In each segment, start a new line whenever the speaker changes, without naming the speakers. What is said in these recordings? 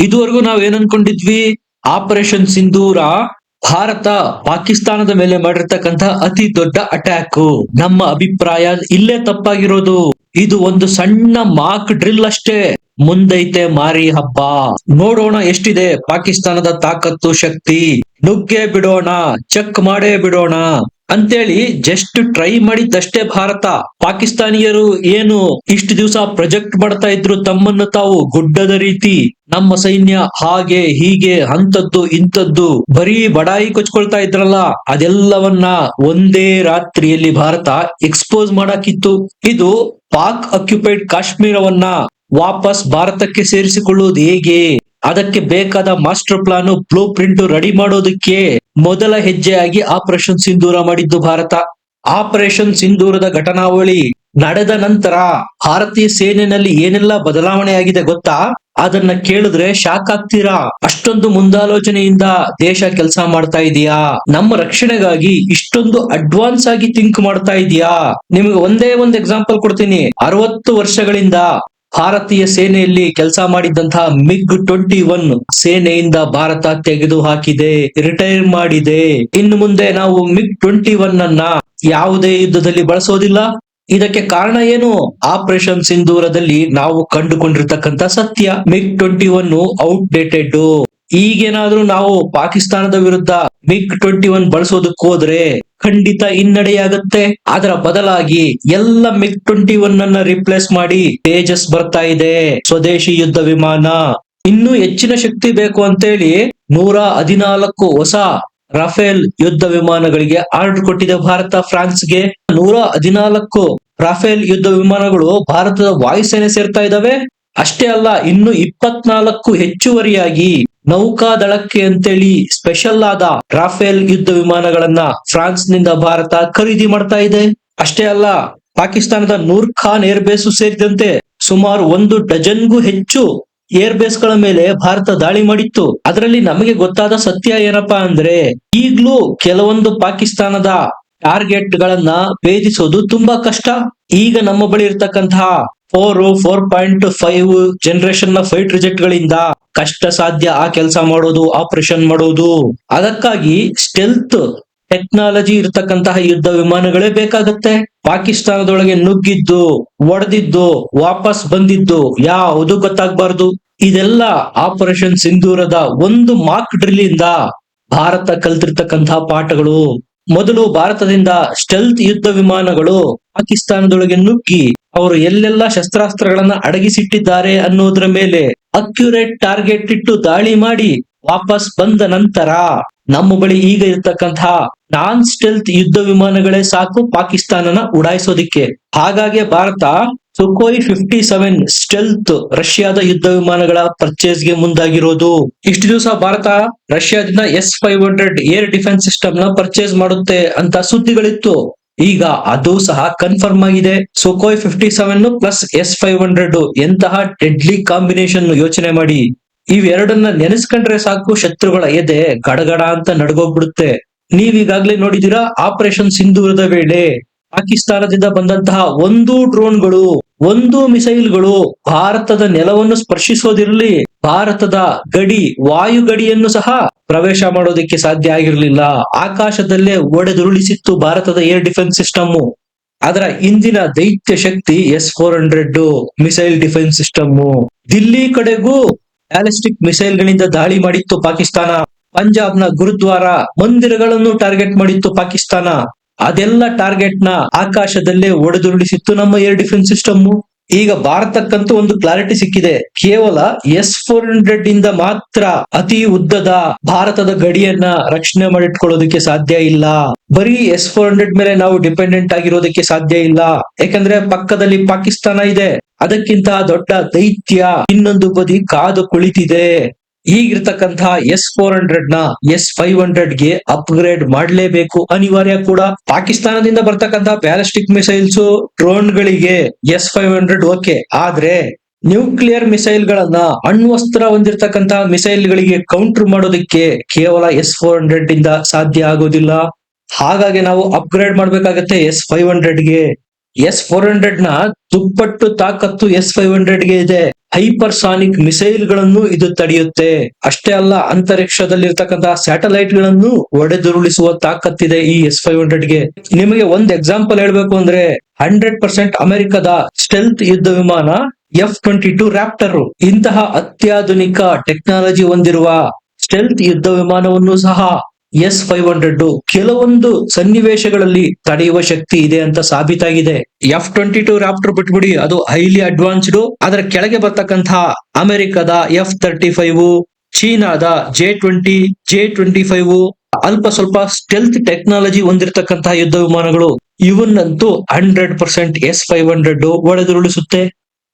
ಇದುವರೆಗೂ ನಾವ್ ಏನ್ ಅನ್ಕೊಂಡಿದ್ವಿ ಆಪರೇಷನ್ ಸಿಂಧೂರ ಭಾರತ ಪಾಕಿಸ್ತಾನದ ಮೇಲೆ ಮಾಡಿರ್ತಕ್ಕಂಥ ಅತಿ ದೊಡ್ಡ ಅಟ್ಯಾಕ್ ನಮ್ಮ ಅಭಿಪ್ರಾಯ ಇಲ್ಲೇ ತಪ್ಪಾಗಿರೋದು. ಇದು ಒಂದು ಸಣ್ಣ ಮಾಕ್ ಡ್ರಿಲ್ ಅಷ್ಟೇ. ಮುಂದೈತೆ ಮಾರಿ ಹಬ್ಬ. ನೋಡೋಣ ಎಷ್ಟಿದೆ ಪಾಕಿಸ್ತಾನದ ತಾಕತ್ತು, ಶಕ್ತಿ. ನುಗ್ಗೆ ಬಿಡೋಣ ಚೆಕ್ ಮಾಡೇ ಬಿಡೋಣ. ಅಂತೇಳಿ ಜಸ್ಟ್ ಟ್ರೈ ಮಾಡಿದಷ್ಟೇ ಭಾರತ. ಪಾಕಿಸ್ತಾನಿಯರು ಏನು ಇಷ್ಟು ದಿವಸ ಪ್ರೊಜೆಕ್ಟ್ ಮಾಡ್ತಾ ಇದ್ರು ತಮ್ಮನ್ನು ತಾವು ಗುಡ್ಡದ ರೀತಿ. ನಮ್ಮ ಸೈನ್ಯ ಹಾಗೆ ಹೀಗೆ ಅಂತದ್ದು ಇಂಥದ್ದು ಬರೀ ಬಡಾಯಿ ಕೊಚ್ಕೊಳ್ತಾ ಇದ್ರಲ್ಲ, ಅದೆಲ್ಲವನ್ನ ಒಂದೇ ರಾತ್ರಿಯಲ್ಲಿ ಭಾರತ ಎಕ್ಸ್ಪೋಸ್ ಮಾಡಾಕಿತ್ತು. ಇದು ಪಾಕ್ ಅಕ್ಯುಪೈಡ್ ಕಾಶ್ಮೀರವನ್ನ ವಾಪಸ್ ಭಾರತಕ್ಕೆ ಸೇರಿಸಿಕೊಳ್ಳುವುದು ಹೇಗೆ? ಅದಕ್ಕೆ ಬೇಕಾದ master plan blueprint ready ಮಾಡೋದಕ್ಕೆ ಮೊದಲ ಹೆಜ್ಜೆಯಾಗಿ ಆಪರೇಷನ್ ಸಿಂಧೂರ ಮಾಡಿದ್ದು ಭಾರತ. ಆಪರೇಷನ್ ಸಿಂಧೂರದ ಘಟನಾವಳಿ ನಡೆದ ನಂತರ ಭಾರತೀಯ ಸೇನೆಯಲ್ಲಿ ಏನೆಲ್ಲ ಬದಲಾವಣೆ ಆಗಿದೆ ಗೊತ್ತಾ? ಅದನ್ನ ಕೇಳಿದ್ರೆ ಶಾಕ್ ಆಗ್ತೀರಾ? ಅಷ್ಟೊಂದು ಮುಂದಾಲೋಚನೆಯಿಂದ ದೇಶ ಕೆಲಸ ಮಾಡ್ತಾ ಇದೀಯಾ? ನಮ್ಮ ರಕ್ಷಣೆಗಾಗಿ ಇಷ್ಟೊಂದು ಅಡ್ವಾನ್ಸ್ ಆಗಿ ಥಿಂಕ್ ಮಾಡ್ತಾ ಇದೀಯಾ? ನಿಮಗೆ ಒಂದೇ ಒಂದು ಎಕ್ಸಾಂಪಲ್ ಕೊಡ್ತೀನಿ. ಅರವತ್ತು ವರ್ಷಗಳಿಂದ ಭಾರತೀಯ ಸೇನೆಯಲ್ಲಿ ಕೆಲಸ ಮಾಡಿದ್ದಂತಹ ಮಿಗ್ ಟ್ವೆಂಟಿ ಒನ್ ಸೇನೆಯಿಂದ ಭಾರತ ತೆಗೆದು ಹಾಕಿದೆ ರಿಟೈರ್ ಮಾಡಿದೆ. ಇನ್ನು ಮುಂದೆ ನಾವು ಮಿಗ್ ಟ್ವೆಂಟಿ ಒನ್ ಅನ್ನ ಯಾವುದೇ ಯುದ್ಧದಲ್ಲಿ ಬಳಸೋದಿಲ್ಲ. ಇದಕ್ಕೆ ಕಾರಣ ಏನು? ಆಪರೇಷನ್ ಸಿಂಧೂರದಲ್ಲಿ ನಾವು ಕಂಡುಕೊಂಡಿರ್ತಕ್ಕಂತ ಸತ್ಯ. MiG twenty one outdated ಈಗೇನಾದ್ರೂ ನಾವು ಪಾಕಿಸ್ತಾನದ ವಿರುದ್ಧ ಮಿಗ್ ಟ್ವೆಂಟಿ ಒನ್ ಬಳಸೋದಕ್ಕೆ ಹೋದ್ರೆ ಖಂಡಿತ ಹಿನ್ನಡೆಯಾಗತ್ತೆ. ಅದರ ಬದಲಾಗಿ ಎಲ್ಲ ಮಿಗ್ ಟ್ವೆಂಟಿ ಒನ್ ಅನ್ನ ರಿಪ್ಲೇಸ್ ಮಾಡಿ ತೇಜಸ್ ಬರ್ತಾ ಇದೆ. ಸ್ವದೇಶಿ ಯುದ್ಧ ವಿಮಾನ. ಇನ್ನೂ ಹೆಚ್ಚಿನ ಶಕ್ತಿ ಬೇಕು ಅಂತೇಳಿ ನೂರ ಹದಿನಾಲ್ಕು ಹೊಸ ರಫೇಲ್ ಯುದ್ಧ ವಿಮಾನಗಳಿಗೆ ಆರ್ಡರ್ ಕೊಟ್ಟಿದೆ ಭಾರತ, ಫ್ರಾನ್ಸ್ಗೆ. ನೂರ ಹದಿನಾಲ್ಕು ರಾಫೇಲ್ ಯುದ್ಧ ವಿಮಾನಗಳು ಭಾರತದ ವಾಯುಸೇನೆ ಸೇರ್ತಾ ಇದಾವೆ ಅಷ್ಟೇ ಅಲ್ಲ, ಇನ್ನು ಇಪ್ಪತ್ನಾಲ್ಕು ಹೆಚ್ಚುವರಿಯಾಗಿ ನೌಕಾದಳಕ್ಕೆ ಅಂತೇಳಿ ಸ್ಪೆಷಲ್ ಆದ ರಾಫೇಲ್ ಯುದ್ಧ ವಿಮಾನಗಳನ್ನ ಫ್ರಾನ್ಸ್ನಿಂದ ಭಾರತ ಖರೀದಿ ಮಾಡ್ತಾ ಇದೆ. ಅಷ್ಟೇ ಅಲ್ಲ, ಪಾಕಿಸ್ತಾನದ ನೂರ್ ಖಾನ್ ಏರ್ ಬೇಸ್ ಸೇರಿದಂತೆ ಸುಮಾರು ಒಂದು ಡಜನ್ಗೂ ಹೆಚ್ಚು ಏರ್ ಬೇಸ್ಗಳ ಮೇಲೆ ಭಾರತ ದಾಳಿ ಮಾಡಿತ್ತು. ಅದರಲ್ಲಿ ನಮಗೆ ಗೊತ್ತಾದ ಸತ್ಯ ಏನಪ್ಪಾ ಅಂದ್ರೆ, ಈಗ್ಲೂ ಕೆಲವೊಂದು ಪಾಕಿಸ್ತಾನದ ಟಾರ್ಗೆಟ್ ಗಳನ್ನ ಭೇದಿಸೋದು ತುಂಬಾ ಕಷ್ಟ. ಈಗ ನಮ್ಮ ಬಳಿ ಇರ್ತಕ್ಕಂತಹ ಫೋರ್ ಫೋರ್ ಪಾಯಿಂಟ್ ಫೈವ್ ಜನರೇಷನ್ನ ಫೈಟ್ ರಿಜೆಕ್ಟ್ ಗಳಿಂದ ಕಷ್ಟ ಸಾಧ್ಯ ಆ ಕೆಲಸ ಮಾಡೋದು ಆಪರೇಷನ್ ಮಾಡೋದು. ಅದಕ್ಕಾಗಿ ಸ್ಟೆಲ್ತ್ ಟೆಕ್ನಾಲಜಿ ಇರ್ತಕ್ಕಂತಹ ಯುದ್ಧ ವಿಮಾನಗಳೇ ಬೇಕಾಗತ್ತೆ. ಪಾಕಿಸ್ತಾನದೊಳಗೆ ನುಗ್ಗಿದ್ದು, ಒಡೆದಿದ್ದು, ವಾಪಸ್ ಬಂದಿದ್ದು ಯಾವುದು ಗೊತ್ತಾಗ್ಬಾರ್ದು. ಇದೆಲ್ಲ ಆಪರೇಷನ್ ಸಿಂಧೂರದ ಒಂದು ಮಾಕ್ ಡ್ರಿಲ್ ಇಂದ ಭಾರತ ಕಲ್ತಿರ್ತಕ್ಕಂತಹ ಪಾಠಗಳು. ಮೊದಲು ಭಾರತದಿಂದ ಸ್ಟೆಲ್ತ್ ಯುದ್ಧ ವಿಮಾನಗಳು ಪಾಕಿಸ್ತಾನದೊಳಗೆ ನುಗ್ಗಿ ಅವರು ಎಲ್ಲೆಲ್ಲ ಶಸ್ತ್ರಾಸ್ತ್ರಗಳನ್ನ ಅಡಗಿಸಿಟ್ಟಿದ್ದಾರೆ ಅನ್ನೋದ್ರ ಮೇಲೆ ಅಕ್ಯುರೇಟ್ ಟಾರ್ಗೆಟ್ ಇಟ್ಟು ದಾಳಿ ಮಾಡಿ ವಾಪಸ್ ಬಂದ ನಂತರ ನಮ್ಮ ಬಳಿ ಈಗ ಇರತಕ್ಕಂತಹ ನಾನ್ ಸ್ಟೆಲ್ತ್ ಯುದ್ಧ ವಿಮಾನಗಳೇ ಸಾಕು ಪಾಕಿಸ್ತಾನನ ಉಡಾಯಿಸೋದಿಕ್ಕೆ. ಹಾಗಾಗಿ Bharat Sukhoi fifty seven stealth ರಷ್ಯಾದ ಯುದ್ಧ ವಿಮಾನಗಳ ಪರ್ಚೇಸ್ಗೆ ಮುಂದಾಗಿರೋದು. ಇಷ್ಟು ದಿವಸ ಭಾರತ ರಷ್ಯಾದಿಂದ S five hundred air defence ಸಿಸ್ಟಮ್ನ ಪರ್ಚೇಸ್ ಮಾಡುತ್ತೆ ಅಂತ ಸುದ್ದಿಗಳಿತ್ತು. ಈಗ ಅದು ಸಹ ಕನ್ಫರ್ಮ್ ಆಗಿದೆ. Sukhoi fifty seven plus S five hundred ಎಂತಹ ಡೆಡ್ಲಿ ಕಾಂಬಿನೇಷನ್ ಯೋಚನೆ ಮಾಡಿ. ಇವೆರಡನ್ನ ನೆನೆಸ್ಕೊಂಡ್ರೆ ಸಾಕು ಶತ್ರುಗಳ ಎದೆ ಗಡಗಡ ಅಂತ ನಡ್ಗೋಗ್ಬಿಡುತ್ತೆ. ನೀವೀಗಾಗ್ಲೇ ನೋಡಿದೀರಾ ಆಪರೇಷನ್ ಸಿಂಧೂರದ ವೇಳೆ. ಪಾಕಿಸ್ತಾನದಿಂದ ಬಂದಂತಹ ಒಂದು ಡ್ರೋನ್ಗಳು, ಒಂದು ಮಿಸೈಲ್ಗಳು ಭಾರತದ ನೆಲವನ್ನು ಸ್ಪರ್ಶಿಸೋದಿರಲಿ, ಭಾರತದ ಗಡಿ ವಾಯು ಗಡಿಯನ್ನು ಸಹ ಪ್ರವೇಶ ಮಾಡೋದಕ್ಕೆ ಸಾಧ್ಯ ಆಗಿರಲಿಲ್ಲ. ಆಕಾಶದಲ್ಲೇ ಒಡೆದುರುಳಿಸಿತ್ತು ಭಾರತದ ಏರ್ ಡಿಫೆನ್ಸ್ ಸಿಸ್ಟಮ್. ಅದರ ಇಂದಿನ ದೈತ್ಯ ಶಕ್ತಿ S four hundred missile defence system. Delhi ಕಡೆಗೂ ಬ್ಯಾಲಿಸ್ಟಿಕ್ ಮಿಸೈಲ್ ಗಳಿಂದ ದಾಳಿ ಮಾಡಿತ್ತು ಪಾಕಿಸ್ತಾನ. ಪಂಜಾಬ್ನ ಗುರುದ್ವಾರ ಮಂದಿರಗಳನ್ನು ಟಾರ್ಗೆಟ್ ಮಾಡಿತ್ತು ಪಾಕಿಸ್ತಾನ. ಅದೆಲ್ಲ ಟಾರ್ಗೆಟ್ನ ಆಕಾಶದಲ್ಲೇ ಒಡೆದುರುಳಿಸಿತ್ತು ನಮ್ಮ ಏರ್ ಡಿಫೆನ್ಸ್ ಸಿಸ್ಟಮ್ ಈಗ ಭಾರತಕ್ಕಂತೂ ಒಂದು ಕ್ಲಾರಿಟಿ ಸಿಕ್ಕಿದೆ. ಕೇವಲ ಎಸ್ ಫೋರ್ ಹಂಡ್ರೆಡ್ ಇಂದ ಮಾತ್ರ ಅತಿ ಉದ್ದದ ಭಾರತದ ಗಡಿಯನ್ನ ರಕ್ಷಣೆ ಮಾಡಿಟ್ಕೊಳ್ಳೋದಕ್ಕೆ ಸಾಧ್ಯ ಇಲ್ಲ. ಬರೀ ಎಸ್ ಫೋರ್ ಹಂಡ್ರೆಡ್ ಮೇಲೆ ನಾವು ಡಿಪೆಂಡೆಂಟ್ ಆಗಿರೋದಕ್ಕೆ ಸಾಧ್ಯ ಇಲ್ಲ. ಯಾಕಂದ್ರೆ ಪಕ್ಕದಲ್ಲಿ ಪಾಕಿಸ್ತಾನ ಇದೆ. ಅದಕ್ಕಿಂತ ದೊಡ್ಡ ದೈತ್ಯ ಇನ್ನೊಂದು ಬದಿ ಕಾದು ಕುಳಿತಿದೆ. ಈಗಿರ್ತಕ್ಕಂತಹ ಎಸ್ ಫೋರ್ ಹಂಡ್ರೆಡ್ನ ಎಸ್ ಫೈವ್ ಹಂಡ್ರೆಡ್ಗೆ ಅಪ್ಗ್ರೇಡ್ ಮಾಡಲೇಬೇಕು. ಅನಿವಾರ್ಯ ಕೂಡ ಪಾಕಿಸ್ತಾನದಿಂದ ಬರ್ತಕ್ಕಂತಹ ಬ್ಯಾಲಿಸ್ಟಿಕ್ ಮಿಸೈಲ್ಸ್ ಡ್ರೋನ್ ಗಳಿಗೆ ಎಸ್ ಫೈವ್ ಹಂಡ್ರೆಡ್ ಓಕೆ. ಆದ್ರೆ ನ್ಯೂಕ್ಲಿಯರ್ ಮಿಸೈಲ್ ಗಳನ್ನ ಅಣ್ವಸ್ತ್ರ ಹೊಂದಿರತಕ್ಕಂತಹ ಮಿಸೈಲ್ ಗಳಿಗೆ ಕೌಂಟರ್ ಮಾಡೋದಕ್ಕೆ ಕೇವಲ ಎಸ್ ಫೋರ್ ಹಂಡ್ರೆಡ್ ಇಂದ ಸಾಧ್ಯ ಆಗೋದಿಲ್ಲ. ಹಾಗಾಗಿ ನಾವು ಅಪ್ಗ್ರೇಡ್ ಮಾಡ್ಬೇಕಾಗತ್ತೆ ಎಸ್ ಫೈವ್ ಹಂಡ್ರೆಡ್ಗೆ ಎಸ್ ಫೋರ್ ಹಂಡ್ರೆಡ್ನ ದುಪ್ಪಟ್ಟು ತಾಕತ್ತು ಎಸ್ ಫೈವ್ ಹಂಡ್ರೆಡ್ಗೆ ಇದೆ. ಹೈಪರ್ಸಾನಿಕ್ ಮಿಸೈಲ್ಗಳನ್ನು ಇದು ತಡೆಯುತ್ತೆ. ಅಷ್ಟೇ ಅಲ್ಲ, ಅಂತರಿಕ್ಷದಲ್ಲಿರ್ತಕ್ಕಂತಹ ಸ್ಯಾಟಲೈಟ್ಗಳನ್ನು ಒಡೆದುರುಳಿಸುವ ತಾಕತ್ತಿದೆ ಈ ಎಸ್ ಫೈವ್ ಹಂಡ್ರೆಡ್ಗೆ ನಿಮಗೆ ಒಂದ್ ಎಕ್ಸಾಂಪಲ್ ಹೇಳ್ಬೇಕು ಅಂದ್ರೆ, ಹಂಡ್ರೆಡ್ ಪರ್ಸೆಂಟ್ ಅಮೆರಿಕದ ಸ್ಟೆಲ್ತ್ ಯುದ್ಧ ವಿಮಾನ ಎಫ್ ಟ್ವೆಂಟಿ ಟು ರ್ಯಾಪ್ಟರ್ ಇಂತಹ ಅತ್ಯಾಧುನಿಕ ಟೆಕ್ನಾಲಜಿ ಹೊಂದಿರುವ ಸ್ಟೆಲ್ತ್ ಯುದ್ಧ ವಿಮಾನವನ್ನು ಸಹ ಎಸ್ ಫೈವ್ ಹಂಡ್ರೆಡ್ ಕೆಲವೊಂದು ಸನ್ನಿವೇಶಗಳಲ್ಲಿ ತಡೆಯುವ ಶಕ್ತಿ ಇದೆ ಅಂತ ಸಾಬೀತಾಗಿದೆ. ಎಫ್ ಟ್ವೆಂಟಿ ಟು ರಾಪ್ಟರ್ ಬಿಟ್ಬಿಡಿ, ಅದು ಹೈಲಿ ಅಡ್ವಾನ್ಸ್ಡ್. ಅದರ ಕೆಳಗೆ ಬರ್ತಕ್ಕಂತಹ ಅಮೆರಿಕದ ಎಫ್ ತರ್ಟಿ ಫೈವ್, ಚೀನಾದ J twenty J twenty five, ಅಲ್ಪ ಸ್ವಲ್ಪ ಸ್ಟೆಲ್ತ್ ಟೆಕ್ನಾಲಜಿ ಹೊಂದಿರತಕ್ಕಂತಹ ಯುದ್ಧ ವಿಮಾನಗಳು, ಇವನ್ನಂತೂ hundred percent S five hundred ಒಡೆದುರುಳಿಸುತ್ತೆ.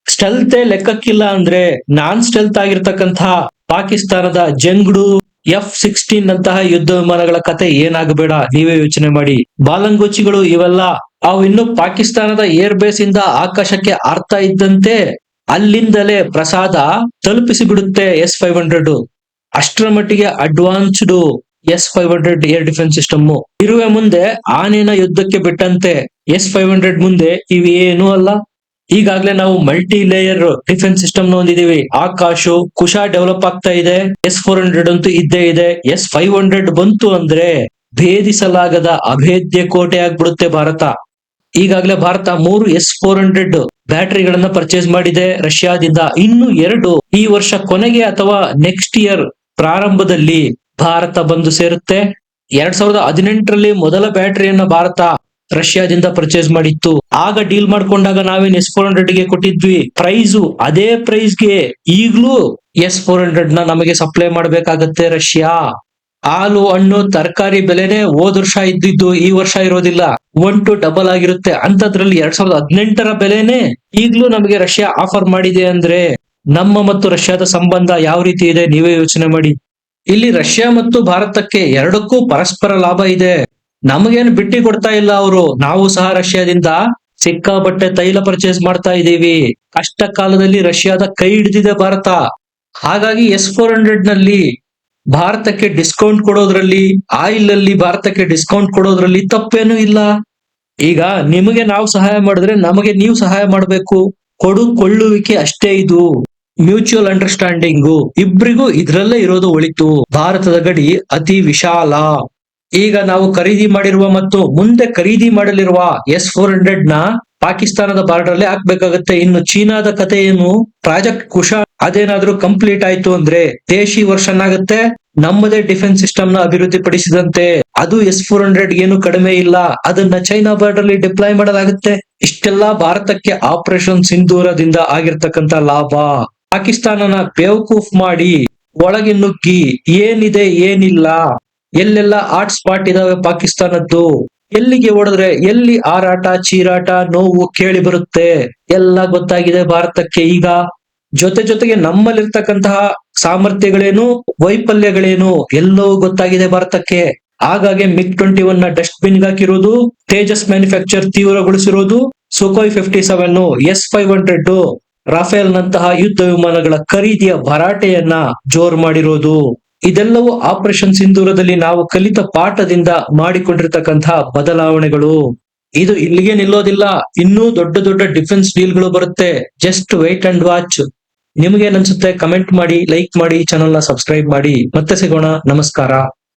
ಸ್ಟೆಲ್ತೆ ಲೆಕ್ಕಕ್ಕಿಲ್ಲ ಅಂದ್ರೆ ನಾನ್ ಸ್ಟೆಲ್ತ್ ಆಗಿರ್ತಕ್ಕಂತಹ ಪಾಕಿಸ್ತಾನದ ಜಂಗ್ಡು ಎಫ್ ಸಿಕ್ಸ್ಟೀನ್ ನಂತಹ ಯುದ್ಧ ವಿಮಾನಗಳ ಕತೆ ಏನಾಗಬೇಡ, ನೀವೇ ಯೋಚನೆ ಮಾಡಿ. ಬಾಲಂಗೋಚಿಗಳು ಇವೆಲ್ಲ, ಅವು ಇನ್ನು ಪಾಕಿಸ್ತಾನದ ಏರ್ ಬೇಸ್ ಇಂದ ಆಕಾಶಕ್ಕೆ ಅರ್ಥ ಇದ್ದಂತೆ ಅಲ್ಲಿಂದಲೇ ಪ್ರಸಾದ ತಲುಪಿಸಿ ಬಿಡುತ್ತೆ ಎಸ್ ಫೈವ್ ಹಂಡ್ರೆಡ್. ಅಷ್ಟರ ಮಟ್ಟಿಗೆ advanced S five hundred air defence system. ಇರುವೆ ಮುಂದೆ ಆನೆನ ಯುದ್ಧಕ್ಕೆ ಬಿಟ್ಟಂತೆ ಎಸ್ ಫೈವ್ ಹಂಡ್ರೆಡ್ ಮುಂದೆ ಇವೇನೂ ಅಲ್ಲ. ಈಗಾಗಲೇ ನಾವು ಮಲ್ಟಿ ಲೇಯರ್ ಡಿಫೆನ್ಸ್ ಸಿಸ್ಟಮ್ನ ಹೊಂದಿದೀವಿ ಆಕಾಶು ಕುಶ ಡೆವಲಪ್ ಆಗ್ತಾ ಇದೆ. ಎಸ್ ಫೋರ್ ಹಂಡ್ರೆಡ್ ಅಂತೂ ಇದ್ದೇ ಇದೆ. ಎಸ್ ಫೈವ್ ಹಂಡ್ರೆಡ್ ಬಂತು ಅಂದ್ರೆ ಭೇದಿಸಲಾಗದ ಅಭೇದ್ಯ ಕೋಟೆ ಆಗ್ಬಿಡುತ್ತೆ ಭಾರತ. ಈಗಾಗಲೇ ಭಾರತ ಮೂರು ಎಸ್ ಫೋರ್ ಹಂಡ್ರೆಡ್ ಬ್ಯಾಟರಿಗಳನ್ನ ಪರ್ಚೇಸ್ ಮಾಡಿದೆ ರಷ್ಯಾದಿಂದ. ಇನ್ನು ಎರಡು ಈ ವರ್ಷ ಕೊನೆಗೆ ಅಥವಾ ನೆಕ್ಸ್ಟ್ ಇಯರ್ ಪ್ರಾರಂಭದಲ್ಲಿ ಭಾರತ ಬಂದು ಸೇರುತ್ತೆ. ಎರಡ್ ಸಾವಿರದ ಹದಿನೆಂಟರಲ್ಲಿ ಮೊದಲ ಬ್ಯಾಟರಿಯನ್ನ ಭಾರತ ರಷ್ಯಾದಿಂದ ಪರ್ಚೇಸ್ ಮಾಡಿತ್ತು. ಆಗ ಡೀಲ್ ಮಾಡ್ಕೊಂಡಾಗ ನಾವೇನ್ ಎಸ್ ಫೋರ್ ಹಂಡ್ರೆಡ್ಗೆ ಕೊಟ್ಟಿದ್ವಿ. ಪ್ರೈಸ್ ಅದೇ ಪ್ರೈಸ್ಗೆ ಈಗ್ಲೂ ಎಸ್ ಫೋರ್ ಹಂಡ್ರೆಡ್ನ ನಮಗೆ ಸಪ್ಲೈ ಮಾಡ್ಬೇಕಾಗತ್ತೆ ರಷ್ಯಾ. ಹಾಲು, ಹಣ್ಣು, ತರಕಾರಿ ಬೆಲೆನೆ ಹೋದ್ ವರ್ಷ ಇದ್ದಿದ್ದು ಈ ವರ್ಷ ಇರೋದಿಲ್ಲ. ಒನ್ ಟು ಡಬಲ್ ಆಗಿರುತ್ತೆ. ಅಂತದ್ರಲ್ಲಿ ಎರಡ್ ಸಾವಿರದ ಹದಿನೆಂಟರ ಬೆಲೆನೆ ಈಗ್ಲೂ ನಮಗೆ ರಷ್ಯಾ ಆಫರ್ ಮಾಡಿದೆ ಅಂದ್ರೆ ನಮ್ಮ ಮತ್ತು ರಷ್ಯಾದ ಸಂಬಂಧ ಯಾವ ರೀತಿ ಇದೆ ನೀವೇ ಯೋಚನೆ ಮಾಡಿ. ಇಲ್ಲಿ ರಷ್ಯಾ ಮತ್ತು ಭಾರತಕ್ಕೆ ಎರಡಕ್ಕೂ ಪರಸ್ಪರ ಲಾಭ ಇದೆ. ನಮಗೇನು ಬಿಟ್ಟಿ ಕೊಡ್ತಾ ಇಲ್ಲ ಅವರು? ನಾವು ಸಹ ರಷ್ಯಾದಿಂದ ಸಿಕ್ಕಾಪಟ್ಟೆ ತೈಲ ಪರ್ಚೇಸ್ ಮಾಡ್ತಾ ಇದೀವಿ ಕಷ್ಟ ಕಾಲದಲ್ಲಿ ರಷ್ಯಾದ ಕೈ ಹಿಡಿದಿದೆ ಭಾರತ. ಹಾಗಾಗಿ ಎಸ್ ಫೋರ್ ಹಂಡ್ರೆಡ್ನಲ್ಲಿ ಭಾರತಕ್ಕೆ ಡಿಸ್ಕೌಂಟ್ ಕೊಡೋದ್ರಲ್ಲಿ ಆಯಿಲ್ ಅಲ್ಲಿ ಭಾರತಕ್ಕೆ ಡಿಸ್ಕೌಂಟ್ ಕೊಡೋದ್ರಲ್ಲಿ ತಪ್ಪೇನೂ ಇಲ್ಲ. ಈಗ ನಿಮಗೆ ನಾವು ಸಹಾಯ ಮಾಡಿದ್ರೆ ನಮಗೆ ನೀವು ಸಹಾಯ ಮಾಡಬೇಕು. ಕೊಡು ಕೊಳ್ಳುವಿಕೆ ಅಷ್ಟೇ ಇದು. ಮ್ಯೂಚುವಲ್ ಅಂಡರ್ಸ್ಟ್ಯಾಂಡಿಂಗು ಇಬ್ರಿಗೂ ಇದ್ರಲ್ಲೇ ಇರೋದು ಒಳಿತು. ಭಾರತದ ಗಡಿ ಅತಿ ವಿಶಾಲ. ಈಗ ನಾವು ಖರೀದಿ ಮಾಡಿರುವ ಮತ್ತು ಮುಂದೆ ಖರೀದಿ ಮಾಡಲಿರುವ ಎಸ್ ಫೋರ್ ಹಂಡ್ರೆಡ್ನ ಪಾಕಿಸ್ತಾನದ ಬಾರ್ಡರ್ ಅಲ್ಲಿ ಹಾಕ್ಬೇಕಾಗತ್ತೆ. ಇನ್ನು ಚೀನಾದ ಏನು ಪ್ರಾಜೆಕ್ಟ್ ಕುಶ ಅದೇನಾದ್ರೂ ಕಂಪ್ಲೀಟ್ ಆಯ್ತು ಅಂದ್ರೆ ದೇಶಿ ವರ್ಷನ್ ಆಗುತ್ತೆ. ನಮ್ಮದೇ ಡಿಫೆನ್ಸ್ ಸಿಸ್ಟಮ್ನ ಅಭಿವೃದ್ಧಿ ಪಡಿಸಿದಂತೆ ಅದು ಎಸ್ ಫೋರ್ ಹಂಡ್ರೆಡ್ ಏನು ಕಡಿಮೆ ಇಲ್ಲ. ಅದನ್ನ ಚೈನಾ ಬಾರ್ಡರ್ ಅಲ್ಲಿ ಡಿಪ್ಲಾಯ್ ಮಾಡಲಾಗುತ್ತೆ. ಇಷ್ಟೆಲ್ಲಾ ಭಾರತಕ್ಕೆ ಆಪರೇಷನ್ ಸಿಂಧೂರದಿಂದ ಆಗಿರ್ತಕ್ಕಂತ ಲಾಭ. ಪಾಕಿಸ್ತಾನನ ಬೇವಕೂಫ್ ಮಾಡಿ ಒಳಗೆ ನುಗ್ಗಿ ಏನಿದೆ ಏನಿಲ್ಲ. ಎಲ್ಲೆಲ್ಲ ಹಾಟ್ ಸ್ಪಾಟ್ ಇದಾವೆ ಪಾಕಿಸ್ತಾನದ್ದು? ಎಲ್ಲಿಗೆ ಓಡಿದ್ರೆ ಎಲ್ಲಿ ಆರಾಟ ಚೀರಾಟ, ನೋವು ಕೇಳಿ ಬರುತ್ತೆ. ಎಲ್ಲ ಗೊತ್ತಾಗಿದೆ ಭಾರತಕ್ಕೆ. ಈಗ ಜೊತೆ ಜೊತೆಗೆ ನಮ್ಮಲ್ಲಿರ್ತಕ್ಕಂತಹ ಸಾಮರ್ಥ್ಯಗಳೇನು, ವೈಫಲ್ಯಗಳೇನು, ಎಲ್ಲವೂ ಗೊತ್ತಾಗಿದೆ ಭಾರತಕ್ಕೆ. ಹಾಗಾಗಿ ಮಿಗ್ ಟ್ವೆಂಟಿ ಒನ್ನ ಡಸ್ಟ್ ಬಿನ್ ಹಾಕಿರೋದು, Tejas manufacture ತೀವ್ರಗೊಳಿಸಿರೋದು, Sukhoi fifty seven, S five hundred Rafale ನಂತಹ ಯುದ್ಧ ವಿಮಾನಗಳ ಖರೀದಿಯ ಭರಾಟೆಯನ್ನ ಜೋರ್ ಮಾಡಿರೋದು. ಇದೆಲ್ಲವೂ ಆಪರೇಷನ್ ಸಿಂಧೂರದಲ್ಲಿ ನಾವು ಕಲಿತ ಪಾಠದಿಂದ ಮಾಡಿಕೊಂಡಿರ್ತಕ್ಕಂತಹ ಬದಲಾವಣೆಗಳು. ಇದು ಇಲ್ಲಿಗೆ ನಿಲ್ಲೋದಿಲ್ಲ. ಇನ್ನೂ ದೊಡ್ಡ ದೊಡ್ಡ ಡಿಫೆನ್ಸ್ ಡೀಲ್ಗಳು ಬರುತ್ತೆ. ಜಸ್ಟ್ ವೇಟ್ ಅಂಡ್ ವಾಚ್ ನಿಮ್ಗೇನ್ ಅನ್ಸುತ್ತೆ? ಕಮೆಂಟ್ ಮಾಡಿ, ಲೈಕ್ ಮಾಡಿ ಚಾನಲ್ನ ಸಬ್ಸ್ಕ್ರೈಬ್ ಮಾಡಿ. ಮತ್ತೆ ಸಿಗೋಣ. ನಮಸ್ಕಾರ.